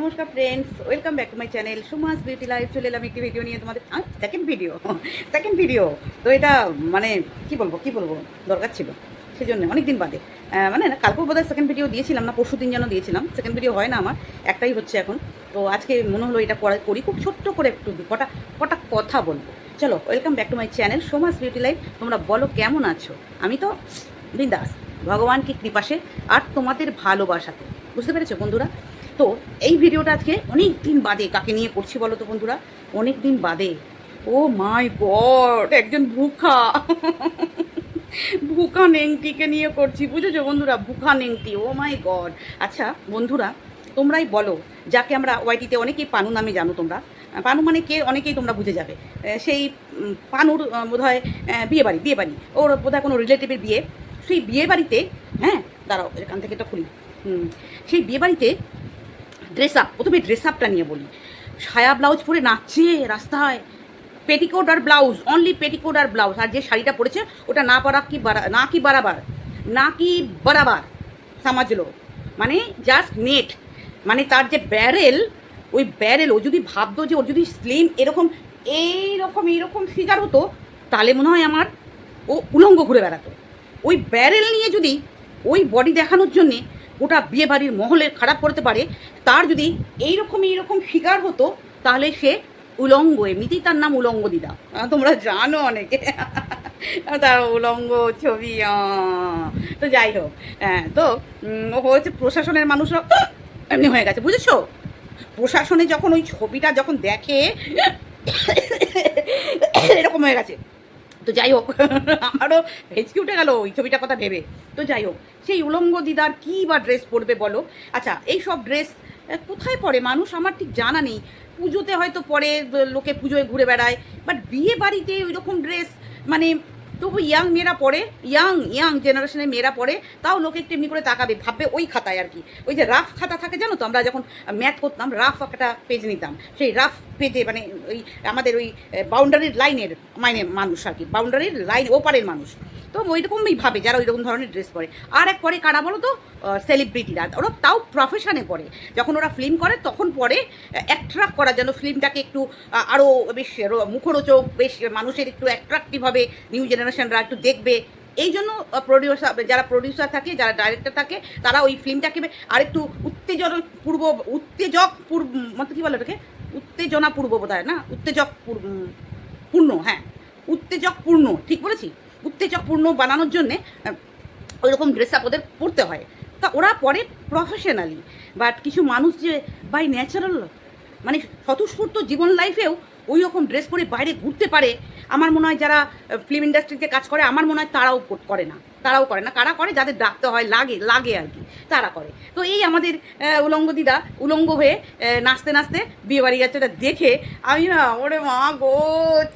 নমস্কার friends welcome back to my channel Sumas beauty life চলে এলাম একটি ভিডিও নিয়ে তোমাদের সেকেন্ড ভিডিও সেকেন্ড ভিডিও তো এটা মানে কি বলব কি বলব? দরকার ছিল সেই জন্য অনেক দিন বাদে মানে না, কালকেও বোধহয় সেকেন্ড ভিডিও দিয়েছিলাম না, পরশু দিন যেন দিয়েছিলাম। সেকেন্ড ভিডিও হয় না আমার, একটাই হচ্ছে এখন। তো আজকে মনে হলো এটা করা করি, খুব ছোট্ট করে একটু কটা কটা কথা বলব। চলো welcome back to my channel Somas beauty life তোমরা বলো, কেমন আছো? আমি তো বিন্দাস, ভগবানকে কৃপাসে আর তোমাদের ভালোবাসাতে। বুঝতে পেরেছ বন্ধুরা? তো এই ভিডিওটা আজকে অনেক দিন বাদে কাকে নিয়ে করছি বলো তো বন্ধুরা? অনেক দিন বাদে। ও মাই গড একজন ভুখা। ভুখা নেংটিকে নিয়ে করছি বুঝেছ বন্ধুরা? ভুখা নেংটি ও মাই গড। আচ্ছা বন্ধুরা তোমরাই বলো যাকে আমরা ওয়াইটিতে অনেকেই পানু নামে জানো তোমরা। পানু মানে কে? অনেকেই তোমরা বুঝে যাবে। সেই পানুর আহ, বোধহয় আহ, বিয়ে বাড়ি বিয়ে বাড়ি ওর বোধহয় কোনো রিলেটিভের বিয়ে। সেই বিয়ে বাড়িতে হ্যাঁ দাঁড়াও এখান থেকে এটা খুলি। হুম, সেই বিয়ে বাড়িতে ড্রেস আপ প্রথমে ড্রেস আপটা নিয়ে বলি। সায়া ব্লাউজ পরে নাচছে রাস্তায়। পেটিকোট আর ব্লাউজ অনলি পেটিকোট আর ব্লাউজ আর যে শাড়িটা পরেছে, ওটা না পরা কি না কি বারাবার, না কি বারাবার সামাজলো মানে জাস্ট নেট মানে তার যে ব্যারেল ওই ব্যারেল ও যদি ভাবতো যে ওর যদি স্লিম এরকম, এইরকম এইরকম ফিগার হতো, তাহলে মনে হয় আমার ও উলঙ্গ ঘুরে বেড়াতো। ওই ব্যারেল নিয়ে যদি ওই বডি দেখানোর জন্যে গোটা বিয়ে বাড়ির মহলের খারাপ করতে পারে, তার যদি এইরকম এইরকম শিকার হতো, তাহলে সে উলঙ্গ, এমনিতেই তার নাম উলঙ্গ দিদা। তোমরা জানো অনেকে। তার উলঙ্গ ছবি। তো যাই হোক। হ্যাঁ তো ও হচ্ছে প্রশাসনের মানুষরা এমনি হয়ে গেছে, বুঝেছ? প্রশাসনে যখন ওই ছবিটা যখন দেখে এরকম হয়ে গেছে। তো যাই হোক আমারও হেঁচকি উঠে গেল ওই ছবিটার কথা ভেবে। তো যাই হোক, সেই উলঙ্গ দিদার কী বা ড্রেস পরবে বলো? আচ্ছা এই সব ড্রেস কোথায় পরে মানুষ? আমার ঠিক জানা নেই। পুজোতে হয়তো পরে লোকে পুজোয় ঘুরে বেড়ায় বাট বিয়ে বাড়িতে ওই রকম ড্রেস মানে তবু ইয়াং মেয়েরা পড়ে ইয়াং ইয়াং জেনারেশনের মেয়েরা পড়ে, তাও লোকে একটু এমনি করে তাকাবে, ভাববে ওই খাতায় আর কি। ওই যে রাফ খাতা থাকে জানো তো, আমরা যখন ম্যাথ করতাম রাফ একটা পেজ নিতাম। সেই রাফ পেজে মানে ওই আমাদের ওই বাউন্ডারির লাইনের মানে মানুষ আর কি বাউন্ডারির লাইন ওপারের মানুষ। তো ওই রকমই ভাবে, যারা ওই রকম ধরনের ড্রেস পরে। আর এক পরে কারা বলো তো সেলিব্রিটিরা ওরা তাও প্রফেশনে পরে। যখন ওরা ফিল্ম করে, তখন পরে অ্যাট্রাক্ট করার জন্য ফিল্মটাকে একটু আরও বেশ মুখরোচক, বেশ মানুষের একটু অ্যাট্রাক্টিভ হবে নিউ জেনারেশনরা একটু দেখবে। এই জন্য প্রডিউসার যারা প্রডিউসার থাকে, যারা ডাইরেক্টর থাকে, তারা ওই ফিল্মটাকে আরেকটু উত্তেজন পূর্ব উত্তেজক পূর্ব মতো কী বলে ওটাকে? উত্তেজনা পূর্ব বোধ হয় না উত্তেজক পূর্ণ হ্যাঁ। উত্তেজক পূর্ণ ঠিক বলেছি? উত্তেজক পূর্ণ বানানোর জন্যে ওইরকম ড্রেস আপ ওদের পরতে হয়। তা ওরা পরে প্রফেশনালি বাট কিছু মানুষ যে বাই ন্যাচারাল মানে স্বতঃস্ফূর্ত জীবন লাইফেও ওই রকম ড্রেস পরে বাইরে ঘুরতে পারে, আমার মনে হয় যারা ফিল্ম ইন্ডাস্ট্রিতে কাজ করে, আমার মনে হয় তারাও করে না। তারাও করে না, কারা করে? যাদের ডাকতে হয়, লাগে লাগে আর কি, তারা করে। তো এই আমাদের উলঙ্গ দিদা, উলঙ্গ হয়ে নাচতে নাচতে বিয়ে বাড়ি যাচ্ছে ওটা দেখে আমি না, ওরে মা গো,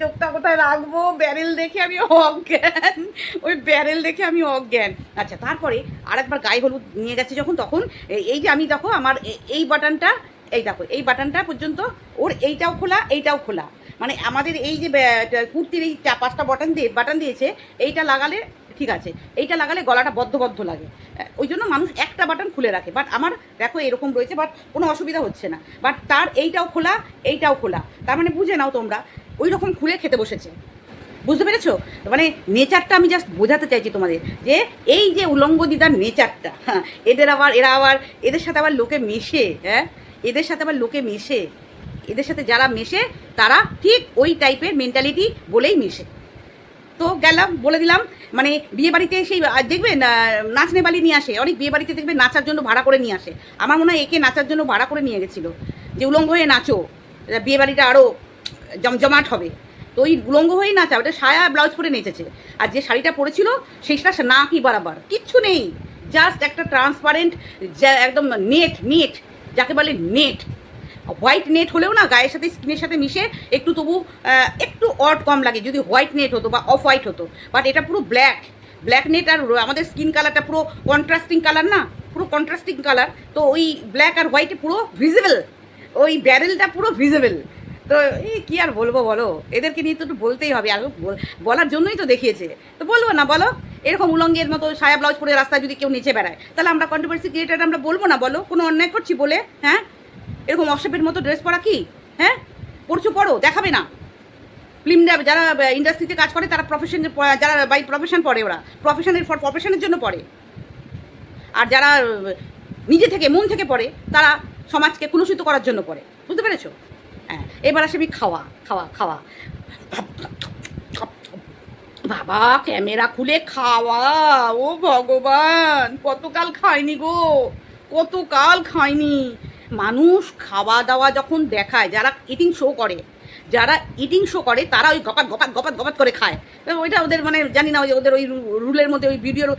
চোখটা কোথায় রাখব? ব্যারেল দেখে আমি অজ্ঞান। ওই ব্যারেল দেখে আমি অজ্ঞান। আচ্ছা তারপরে আরেকবার গায়ে হলুদ নিয়ে গেছে যখন, তখন এই- যে আমি দেখো, আমার এই বাটনটা, এই দেখো, এই বাটনটা পর্যন্ত, ওর এইটাও খোলা এইটাও খোলা। মানে আমাদের এই যে কুর্তির এই চা পাঁচটা বাটন দিয়ে বাটন দিয়েছে, এইটা লাগালে ঠিক আছে, এইটা লাগালে গলাটা বদ্ধ বদ্ধ লাগে ওই জন্য মানুষ একটা বাটন খুলে রাখে। বাট আমার, দেখো, এরকম রয়েছে বাট কোনো অসুবিধা হচ্ছে না। বাট তার এইটাও খোলা এইটাও খোলা। তার মানে বুঝে নাও তোমরা, ওই রকম খুলে খেতে বসেছে। বুঝতে পেরেছ? মানে নেচারটা আমি জাস্ট বোঝাতে চাইছি তোমাদের, যে এই যে উলঙ্গ দিদার নেচারটা হ্যাঁ এদের আবার, এরা আবার, এদের সাথে আবার লোকে মেশে হ্যাঁ এদের সাথে আবার লোকে মেশে, এদের সাথে যারা মেশে, তারা ঠিক ওই টাইপের মেন্টালিটি বলেই মেশে। তো গেলাম, বলে দিলাম মানে বিয়ে বাড়িতে সেই, আর দেখবে, না- নাচনে বালি নিয়ে আসে, অনেক বিয়ে বাড়িতে দেখবে নাচার জন্য ভাড়া করে নিয়ে আসে। আমার মনে হয় একে নাচার জন্য ভাড়া করে নিয়ে গেছিল। যে উলঙ্গ হয়ে নাচো বিয়ে বাড়িটা আরও জমজমাট হবে। তো ওই উলঙ্গ হয়েই নাচা, ওটা সায়া, ব্লাউজ পরে নেচেছে। আর যে শাড়িটা পরেছিল, সেইটা না কি বারাবার। কিচ্ছু নেই। জাস্ট একটা ট্রান্সপারেন্ট একদম নেট নেট যাকে বলে নেট হোয়াইট নেট হলেও না গায়ের সাথে স্কিনের সাথে মিশে একটু তবু একটু অড কম লাগে। যদি হোয়াইট নেট হতো বা অফ হোয়াইট হতো। বাট এটা পুরো ব্ল্যাক ব্ল্যাক নেট আর আমাদের স্কিন কালারটা পুরো কন্ট্রাস্টিং কালার না? পুরো কন্ট্রাস্টিং কালার তো ওই ব্ল্যাক আর হোয়াইটে পুরো ভিজিবল ওই ব্যারেলটা পুরো ভিজিবল তো এই কি আর বলব বলো? এদেরকে নিয়ে তো একটু বলতেই হবে। আর বলার জন্যই তো দেখিয়েছে। তো বলব না, বলো? এরকম উলঙ্গের মতো সায়া ব্লাউজ পরে রাস্তায় যদি কেউ নিচে বেড়ায়, তাহলে আমরা কন্ট্রোভার্সি ক্রিয়েটার আমরা বলব না, বলো? কোনো অন্যায় করছি বলে? হ্যাঁ? এরকম অসভ্যের মতো ড্রেস পরা কি? হ্যাঁ? পরশু পড়ো দেখাবে না। ফিল্ম যারা ইন্ডাস্ট্রিতে কাজ করে, তারা প্রফেশন যারা বাই প্রফেশন পড়ে ওরা প্রফেশনের ফর প্রফেশনের জন্য পড়ে। আর যারা নিজে থেকে, মন থেকে পড়ে, তারা সমাজকে কুলুষিত করার জন্য পড়ে। বুঝতে পেরেছ? হ্যাঁ এবার আসে আমি খাওয়া খাওয়া খাওয়া। বাবা, ক্যামেরা খুলে খাওয়া, ও ভগবান, কতকাল খায়নি গো, কতকাল খায়নি মানুষ খাওয়া দাওয়া যখন দেখায়, যারা ইটিং শো করে, যারা ইটিং শো করে, তারা ওই গপাত গপাত গপাত গপাত করে খায়। ওইটা ওদের মানে জানি না, ওই ওদের ওই রুলের মধ্যে ওই ভিডিওর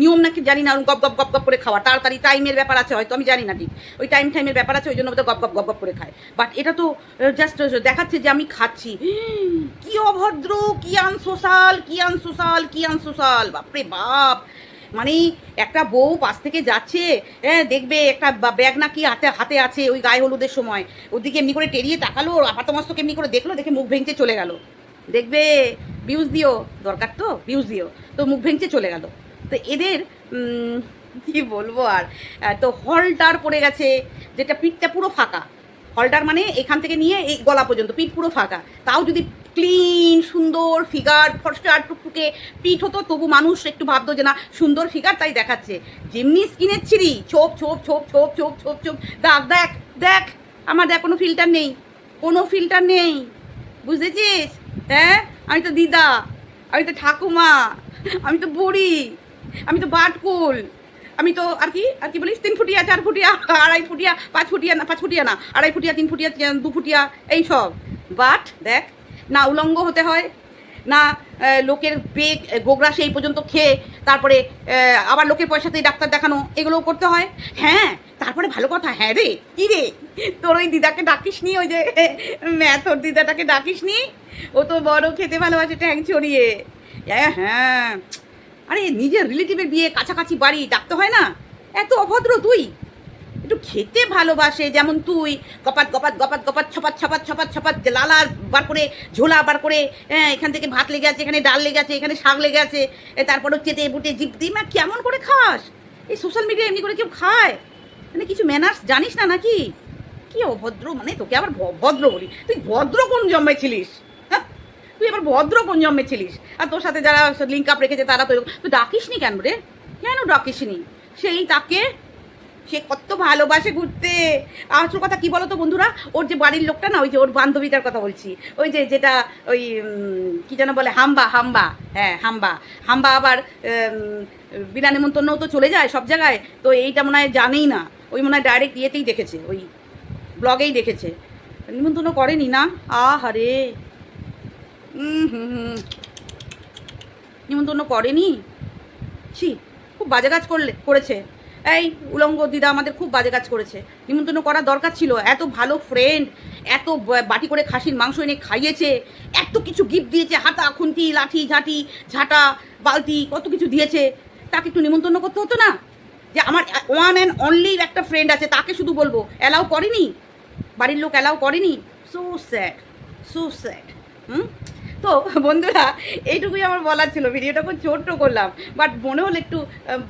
নিয়ম নাকি জানি না, গপ গপ গপ গপ করে খাওয়া। তাড়াতাড়ি টাইমের ব্যাপার আছে হয়তো, আমি জানি না ঠিক। ওই টাইম টাইমের ব্যাপার আছে, ওই জন্য ওদের গপ গপ গপ গপ করে খায়। বাট এটা তো জাস্ট দেখাচ্ছে যে আমি খাচ্ছি। কি অভদ্র, কি আনসোশাল কি আনসোশাল কি আনসোশাল বাপরে বাপ! মানে একটা বউ পাশ থেকে যাচ্ছে হ্যাঁ দেখবে একটা ব্যাগ নাকি হাতে হাতে আছে ওই গায়ে হলুদের সময়। ওদিকে এমনি করে টেরিয়ে তাকালো আপাতমস্তক এমনি করে দেখল, দেখে মুখ ভেঙচে চলে গেল। দেখবে ভিউজ দিও, দরকার তো? ভিউজ দিও। তো মুখ ভেঙচে চলে গেল। তো এদের কি বলব আর? তো হলটার পড়ে গেছে, যেটা পিঠটা পুরো ফাঁকা। হলটার মানে এখান থেকে নিয়ে এই গলা পর্যন্ত, পিঠ পুরো ফাঁকা। তাও যদি ক্লিন সুন্দর ফিগার ফর্স্টার টুকটুকে পিঠ হতো, তবু মানুষ একটু ভাবতো যে না, সুন্দর ফিগার তাই দেখাচ্ছে। যেমনি স্কিনের ছিঁড়ি, ছোপ ছোপ ছোপ ছোপ ছোপ ছোপ ছোপ, দাগ, দেখ দেখ, আমার দেখ, কোনো ফিল্টার নেই, কোনো ফিল্টার নেই। বুঝেছিস? হ্যাঁ? আমি তো দিদা, আমি তো ঠাকুমা, আমি তো বুড়ি, আমি তো বাটকুল, আমি তো আর কি আর কি বলিস, তিন ফুটিয়া, চার ফুটিয়া, আড়াই ফুটিয়া, পাঁচ ফুটিয়া না, পাঁচ ফুটিয়া না, আড়াই ফুটিয়া, তিন ফুটিয়া দু ফুটিয়া, এই সব। বাট দেখ না উলঙ্গ হতে হয় না লোকের আহ, গোগরা সেই পর্যন্ত খেয়ে তারপরে আবার লোকের পয়সাতেই ডাক্তার দেখানো এগুলোও করতে হয়। হ্যাঁ তারপরে ভালো কথা হ্যাঁ রে কী রে? তোর ওই দিদাকে ডাকিস নি ওই যে তোর দিদাটাকে ডাকিস নি? ও তো বড় খেতে ভালোবাসে ট্যাং ছড়িয়ে। হ্যাঁ। আরে নিজের রিলেটিভের বিয়ে কাছাকাছি বাড়ি ডাকতে হয় না? এত অভদ্র তুই। একটু খেতে ভালোবাসে, যেমন তুই গপাত কপাত গপাত গপাত ছপাত ছপাত ছপাত ছপাত লালা বার করে, ঝোলা বার করে হ্যাঁ এখান থেকে ভাত লেগে আছে, এখানে ডাল লেগে আছে, এখানে শাক লেগে আছে তারপরে চেটে বুটে জিপ দিই মা, কেমন করে খাস? এই সোশ্যাল মিডিয়া এমনি করে কেউ খায়? মানে কিছু ম্যানার্স জানিস না নাকি? কি অভদ্র মানে তোকে আবার ভদ্র বলি। তুই ভদ্র কোন জন্মে ছিলিস? হ্যাঁ? তুই আবার ভদ্র কোন জন্মে ছিলিস? আর তোর সাথে যারা লিঙ্ক আপ রেখেছে তারা তো তুই ডাকিস নি কেন রে? কেন ডাকিস নি সেই তাকে সে কত ভালোবাসে ঘুরতে। আসল কথা কি বলো তো বন্ধুরা? ওর যে বাড়ির লোকটা না, ওই যে ওর বান্ধবীটার কথা বলছি। ওই যে যেটা ওই কি যেন বলে, হাম্বা হাম্বা হ্যাঁ হাম্বা। হাম্বা আবার বিনা নেমন্তন্নও তো চলে যায় সব জায়গায়। তো এইটা মনে হয় জানেই না। ওই মনে হয় ডাইরেক্ট ইয়েতেই দেখেছে, ওই ব্লগেই দেখেছে। নিমন্ত্রণ করেনি না? আহারে হুম হুম হুম। নিমন্ত্রণ করেনি? ছি, খুব বাজে কাজ করলে, করেছে। এই উলঙ্গ দিদা আমাদের খুব বাজে কাজ করেছে। নিমন্ত্রণ করা দরকার ছিল। এত ভালো ফ্রেন্ড এত বাটি করে খাসির মাংস এনে খাইয়েছে, এত কিছু গিফট দিয়েছে, হাতা, খুন্তি, লাঠি, ঝাঁটি, ঝাঁটা, বালতি, কত কিছু দিয়েছে। তাকে একটু নিমন্ত্রণ করতে হতো না? যে আমার ওয়ান অ্যান্ড অনলি একটা ফ্রেন্ড আছে, তাকে শুধু বলব অ্যালাউ করেনি? বাড়ির লোক অ্যালাউ করেনি? So sad so sad hmm? তো বন্ধুরা, এইটুকুই আমার বলার ছিল। ভিডিওটা খুব ছোট্ট করলাম বাট মনে হলো একটু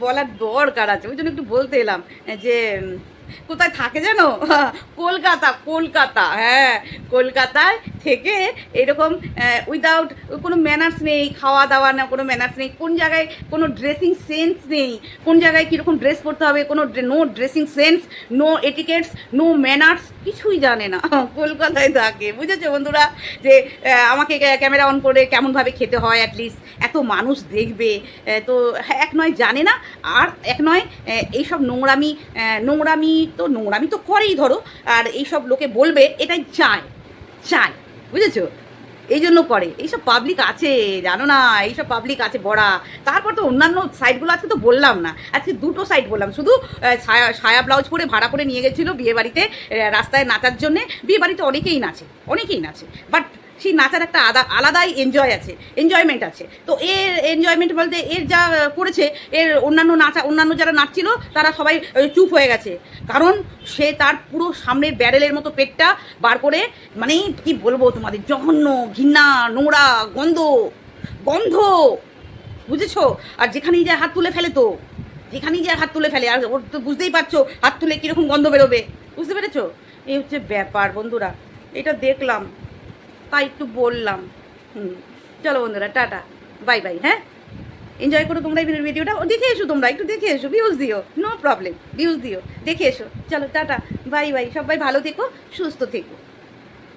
বলার দরকার আছে, ওই জন্য একটু বলতে এলাম, যে কোথায় থাকে জানো কলকাতা কলকাতা হ্যাঁ কলকাতায় থেকে এরকম উইদাউট কোনো ম্যানার্স নেই খাওয়া দাওয়া না কোনো ম্যানার্স নেই কোন জায়গায় কোনো ড্রেসিং সেন্স নেই কোন জায়গায় কীরকম ড্রেস পরতে হবে কোনো no dressing sense no etiquettes no manners কিছুই জানে না কলকাতায় থাকে। বুঝেছ বন্ধুরা? যে আমাকে ক্যামেরা অন করে কেমনভাবে খেতে হয় অ্যাটলিস্ট এত মানুষ দেখবে তো হ্যাঁ, এক নয় জানে না আর এক নয় এইসব নোংরামি নোংরামি তো নোংরামি তো করেই ধরো, আর এইসব লোকে বলবে, এটাই চায় চায়, বুঝেছ? এই জন্য করে। এইসব পাবলিক আছে, জানো না, এইসব পাবলিক আছে বড়া। তারপর তো অন্যান্য সাইডগুলো আজকে তো বললাম না। আজকে দুটো সাইড বললাম। শুধু সায়া সায়া ব্লাউজ পরে ভাড়া করে নিয়ে গেছিল বিয়েবাড়িতে রাস্তায় নাচার জন্যে। বিয়েবাড়িতে অনেকেই নাচে অনেকেই নাচে। বাট সেই নাচার একটা আদা, আলাদাই এনজয় আছে এনজয়মেন্ট আছে। তো এর এনজয়মেন্ট বলতে এর যা করেছে, এর অন্যান্য নাচা, অন্যান্য যারা নাচছিল, তারা সবাই চুপ হয়ে গেছে। কারণ সে তার পুরো সামনের ব্যারেলের মতো পেটটা বার করে মানে কি বলব তোমাদের, জঘন্য ঘৃণা, নোংরা, গন্ধ গন্ধ, বুঝেছ? আর যেখানেই যায় হাত তুলে ফেলে তো, যেখানেই যায় হাত তুলে ফেলে, আর ওর তো বুঝতেই পারছ হাত তুলে কীরকম গন্ধ বেরোবে, বুঝতে পেরেছ? এই হচ্ছে ব্যাপার বন্ধুরা, এটা দেখলাম। তাই একটু বললাম। হুম চলো বন্ধুরা টাটা বাই বাই হ্যাঁ? এনজয় করো তোমরা এই ভিডিওটা। ও, দেখে এসো তোমরা একটু দেখে এসো ভিউজ দিও নো প্রবলেম ভিউজ দিও দেখে এসো। চলো টাটা বাই বাই সবাই ভালো থেকো সুস্থ থেকো।